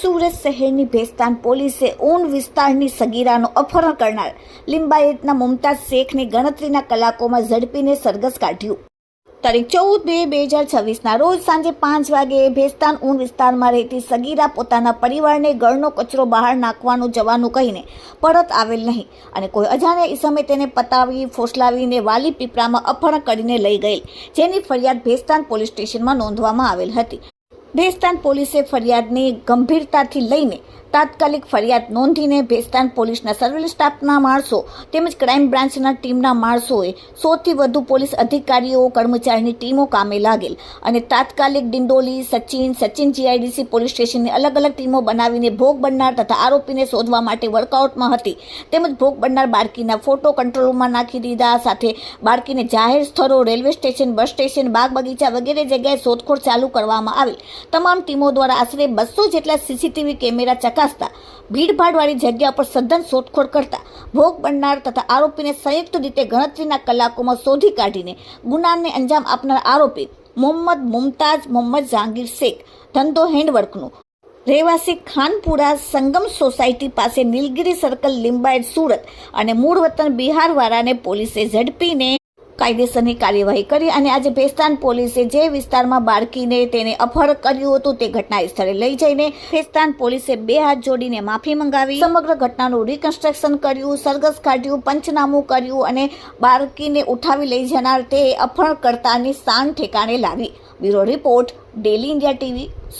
સુરત શહેરની ભેસ્તાન પોલીસે ઊન વિસ્તારની સગીરાનું અપહરણ કરનાર લિંબાયતના મુમતાઝ શેખને ગણતરીના કલાકોમાં ઝડપીને સરઘસ કાઢ્યું. તારીખ ચૌદ બે બે હજાર છવ્વીસના રોજ સાંજે પાંચ વાગે ભેસ્તાન ઊન વિસ્તારમાં રહેતી સગીરા પોતાના પરિવારને ગળનો કચરો બહાર નાખવાનું જવાનું કહીને પરત આવેલ નહીં અને કોઈ અજાણ્યા ઈસમે તેને પતાવી, ફોસલાવીને વાલી પીપળામાં અપહરણ કરીને લઈ ગયેલ, જેની ફરિયાદ ભેસ્તાન પોલીસ સ્ટેશનમાં નોંધવામાં આવેલ હતી. ભેસ્તાન પોલીસે ફરિયાદની ગંભીરતાથી લઈને તાત્કાલિક ફરિયાદ નોંધીને ભેસ્તાન પોલીસના સર્વેલ સ્ટાફના માણસો તેમજ ક્રાઇમ બ્રાન્ચના ટીમના માણસોએ સોથી વધુ પોલીસ અધિકારીઓ, કર્મચારીની ટીમો કામે લાગેલ અને તાત્કાલિક ડિંડોલી, સચિન સચિન જીઆઈડીસી પોલીસ સ્ટેશનની અલગ અલગ ટીમો બનાવીને ભોગ બનનાર તથા આરોપીને શોધવા માટે વર્કઆઉટમાં હતી. તેમજ ભોગ બનનાર બાળકીના ફોટો કંટ્રોલ રૂમમાં નાખી દીધા સાથે બાળકીને જાહેર સ્થળો, રેલવે સ્ટેશન, બસ સ્ટેશન બાગ બગીચા વગેરે જગ્યાએ શોધખોળ ચાલુ કરવામાં આવેલ. તમામ ટીમો દ્વારા આશરે બસો જેટલા સીસીટીવી કેમેરા ચકાસતા. ભીડભાડવાળી જગ્યા પર સઘન શોધખોળ કરતા. ભોગ બનનાર તથા આરોપીને સંયુક્ત રીતે ગણતરીના કલાકોમાં શોધી કાઢીને ગુનાને અંજામ આપનાર આરોપી મોહમ્મદ મુમતાઝ મોહમ્મદ જહાંગીર શેખ, ધંધો હેન્ડવર્કનું. રહેવાસી ખાનપુરા સંગમ સોસાયટી પાસે નીલગિરી સર્કલ લિંબાયત સુરત અને મૂળ વતન બિહારવાળાને પોલીસે ઝડપીને કાયદેસરની કાર્યવાહી કરી અને આજે ભેસ્તાન પોલીસે જે વિસ્તારમાં બાળકીને તેને અફળ કર્યું હતું તે ઘટના સ્થળે લઈ જઈને ભેસ્તાન પોલીસે બે હાથ જોડીને માફી મંગાવી. સમગ્ર ઘટનાનું રિકન્સ્ટ્રક્શન કર્યું, સરઘસ કાઢ્યું, પંચનામું કર્યું અને બાળકીને ઉઠાવી લઈ જનાર તે અફળકર્તાની કરતાની શાન ઠેકાણે લાવી. Bureau report, daily India TV